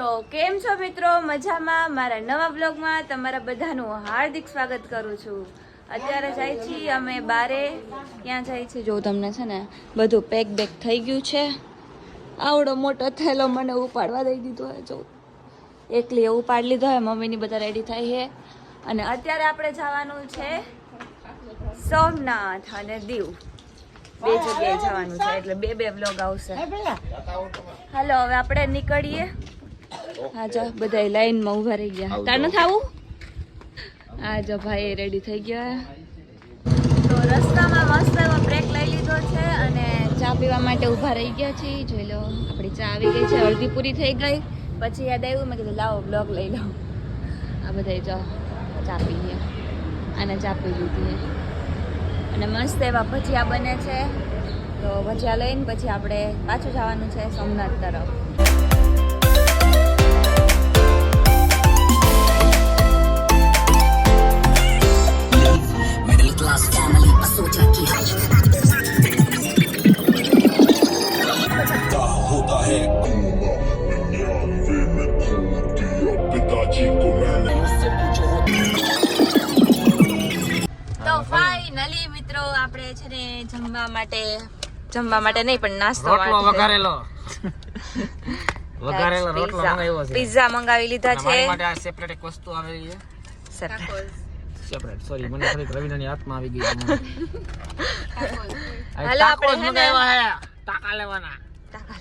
તો કેમ છો મિત્રો? મજામાં? મારા નવા બ્લોગમાં તમારા બધાનું હાર્દિક સ્વાગત કરું છું. અત્યારે જાય છીએ અમે બારે. ક્યાં જાય છે? જો તમને છે ને બધું પેક બેક થઈ ગયું છે. આવડો મોટો થેલો મને ઉપાડવા દઈ દીધો હોય. જો એકલી એવું ઉપાડ લીધો હોય મમ્મીની બધા રેડી થાય છે. અને અત્યારે આપણે જવાનું છે સોમનાથ અને દીવ. બે જગ્યાએ જવાનું છે એટલે બે બે બ્લોગ આવશે. હાલો હવે આપણે નીકળીએ. હા જો બધા લાઈનમાં ઊભા રહી ગયા. તાર નથી આવું? હા જો ભાઈ રેડી થઈ ગયા. તો રસ્તામાં મસ્ત એવો બ્રેક લઈ લીધો છે અને ચા પીવા માટે ઊભા રહી ગયા છીએ. જોઈ લો આપણી ચા આવી ગઈ છે અડધી પૂરી થઈ ગઈ. પછી યાદ આવ્યું મેં કીધું લાવો બ્લોગ લઈ લો આ બધા જો ચા પીએ અને ચા પી લીધી અને મસ્ત એવા ભજીયા બને છે. તો ભજીયા લઈને પછી આપણે પાછું જવાનું છે સોમનાથ તરફ. मिडिल क्लास फैमिली सोचा कि होता है पिताजी को मैंने તો ફાઇનલી મિત્રો આપણે છે ને જમવા માટે જમવા માટે નહીં પણ નાસ્તો રોટલો માટે વઘારેલો વઘારેલો રોટલો પિઝા. મંગાવ્યો છે પિઝા મંગાવી લીધા અને છે મારી માટે આ સેપરેટ એક વસ્તુ આવેલી છે Separate. સેપરેટ સોરી મને થોડીક રવિનાની આત્મા આવી ગઈ. હાલો, આપણે હે ને- ટાકા લેવાના. ટાકા.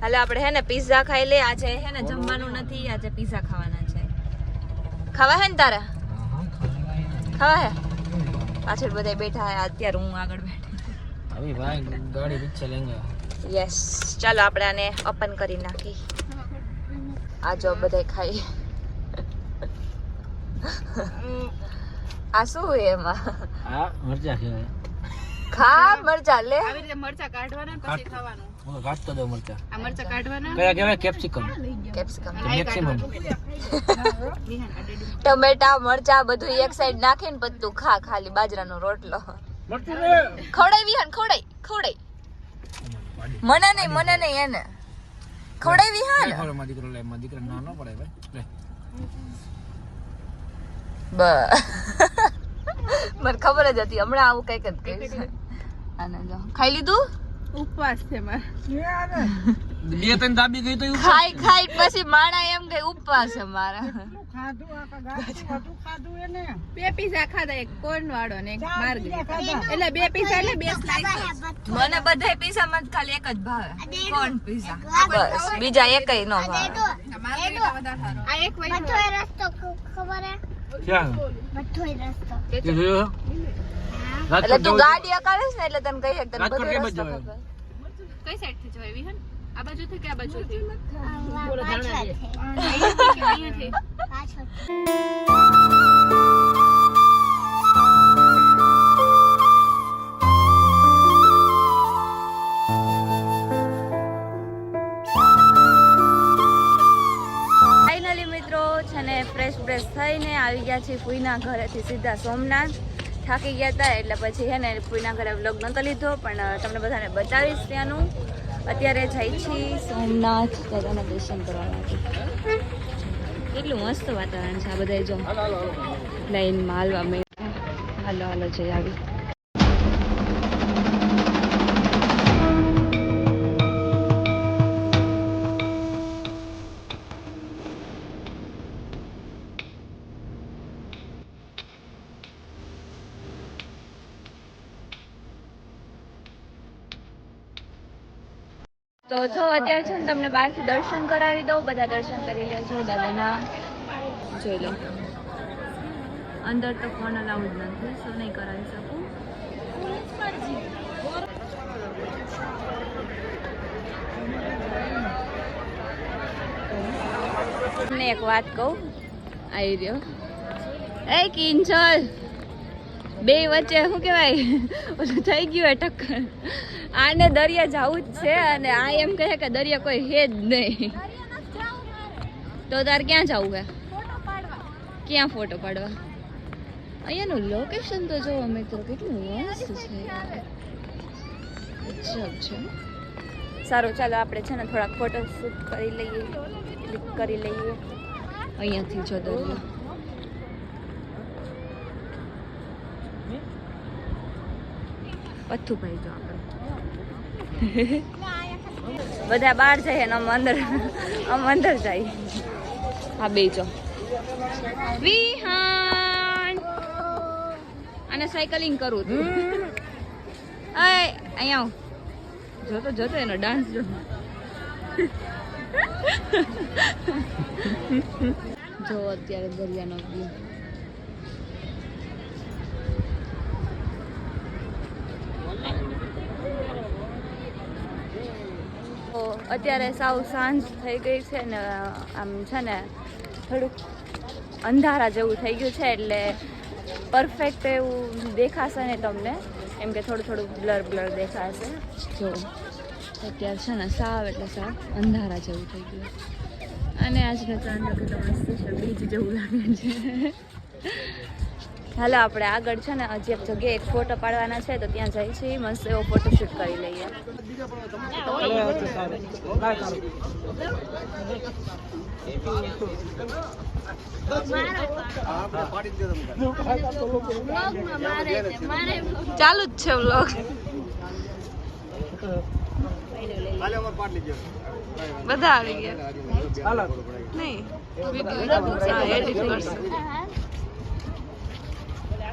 હાલો આપણે હે ને પિઝા ખાઈ લે આજે હે ને જમવાનું નથી આજે પિઝા ખાવાના છે. ખાવા હે ને તારા? ખાવા હે? પાછળ બધા બેઠા હે અત્યારે હું આગળ બેઠી. અભી ભાઈ ગાડી પીછે લેંગે. યસ ચાલો આપણે આને ઓપન કરી નાખી. આ જો બધા ખાઈ. આ શું હોય એમાં? આ મરચા કહેવાય. ખા મરચા લે. આવી રીતે મરચા કાઢવાના પછી ખાવાનું. હું ઘાટતો દઉં મરચા. આ મરચા કાઢવાના? કયા કહેવાય? કેપ્સિકમ. કેપ્સિકમ. મેક્સિમમ. ટમેટા મરચા બધું એક સાઈડ નાખીને પછી તું ખા ખાલી બાજરાનો રોટલો. ખવડાવી હન ખવડાઈ ખવડાઈ મને નહીં મને નહીં એને. ખવડાવી હા ને દીકરો લે મારો દીકરો નાનો પડે ભાઈ. લે બ મને ખબર જ હતી. હમણાં આવું કંઈક જ કહીશ આને જો. ખાઈ લીધું? ઉપવાસ છે મારે. બે ત્રણ દાબી ગઈ તો ખાઈ ખાઈ પછી માણા એમ ગઈ ઉપવાસ છે મારા. બે પીઝા ખાધા. એક કોર્ન વાળો ને એક એટલે બે પીઝા એટલે બે સ્લાઇસ મને બધાય પીઝા માં ખાલી એક જ ભાવે. Corn pizza. બસ. બીજા એકય નો ભાવે. માર્ગરીટા વધારે સારો આ એક વૈષ્ણવ ક્યાં? તે જોયો એટલે તું ગાડી અકાળીશ ને એટલે તને કહી શક તને રાજકોટ રસ્તો ખબર. કઈ સાઈડથી જવાય હે આ બાજુ થી કે આ બાજુ થી અહીંયાથી મિત્રો છે ને ફ્રેશ ફ્રેશ થઈને આવી ગયા છીએ ફૂઈના ઘરેથી સીધા સોમનાથ. થાકી ગયા હતા એટલે પછી છે ને ફૂઈના ઘરે વ્લોગ નહોતો લીધો, પણ તમને બધાને બતાવીશ ત્યાંનું. અત્યારે જઈ છીએ સોમનાથ દાદાના દર્શન કરવા માટે. કેટલું મસ્ત વાતાવરણ છે આ બધા જો. લાઈનમાં હાલવા મેં હાલો હાલો જઈ આવી. તો જો અત્યારે છે ને તમને બહારથી દર્શન કરાવી દઉં, બધા દર્શન કરી લેજો, દાદાના. જોઈ લો. અંદર તો ફોન અલાઉડ નથી શું નહીં કરાવી શકું. તમને એક વાત કહું, આવી રહ્યો. એ કિંચલ બે વચ્ચે શું કહેવાય? ઓલું થઈ ગયું ટક્કર. આને દરિયા જવું જ છે અને આ એમ કહે કે દરિયા કોઈ હે જ નહીં. તો તાર ક્યાં જવું હે? ક્યાં ફોટો પાડવા? અહીંયાનું લોકેશન તો જોવો મિત્રો કેટલું મસ્ત છે છે સારું, ચાલો આપણે છે ને થોડાક ફોટો શૂટ કરી લઈએ ક્લિક કરી લઈએ. અહીંયાથી જો દરિયો. પથ્થું ભાઈ જો આપણે બધા બહાર જાય અને અમે અંદર અમે અંદર જાય. હા બે જો. વિહાન! અને સાયકલિંગ કરું તું અહીંયા જોતો જોતો એનો ડાન્સ જો. જો અત્યારે દરિયાનો વ્યૂ તો અત્યારે સાવ સાંજ થઈ ગઈ છે ને, આમ છે ને, થોડુંક અંધારા જેવું થઈ ગયું છે એટલે પરફેક્ટ એવું દેખાશે ને તમને. એમ કે થોડું થોડું બ્લર બ્લર દેખાશે. જો, અત્યારે છે ને સાવ એટલે સાવ અંધારા જેવું થઈ ગયું. અને આજનો ચાંદ તો મસ્ત છે, બીજ જેવું લાગે છે. હાલો આપણે આગળ છે ને હજી એક જગ્યાએ એક ફોટો પાડવાના છે તો ત્યાં જઈ છીએ મસ્ત એવો ફોટોશૂટ કરી લઈએ. ચાલુ જ છે વ્લોગ બધા આવી ગયા. નહીં. એડિટ કરશું.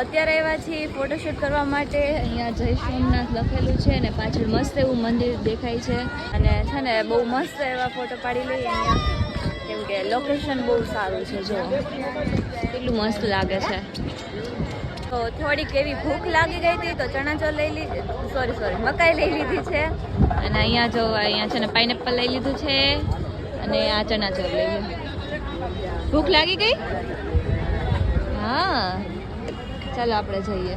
અત્યારે એવા છીએ ફોટોશૂટ કરવા માટે. અહીંયા જય સોમનાથ લખેલું છે અને પાછળ મસ્ત એવું મંદિર દેખાય છે. અને છે ને બહુ મસ્ત એવા ફોટો પાડી લઈએ અહીંયા. કેમ કે લોકેશન બહુ સારું છે, જો. કેટલું મસ્ત લાગે છે. તો થોડીક એવી ભૂખ લાગી ગઈ હતી તો ચણાચોળ લઈ લીધી. સોરી સોરી મકાઈ લઈ લીધી છે. અને અહીંયા જો અહીંયા છે ને પાઇનેપલ લઈ લીધું છે. અને આ ચણાચોળ લઈ લીધું. ભૂખ લાગી ગઈ? હા. ચાલો આપણે જઈએ.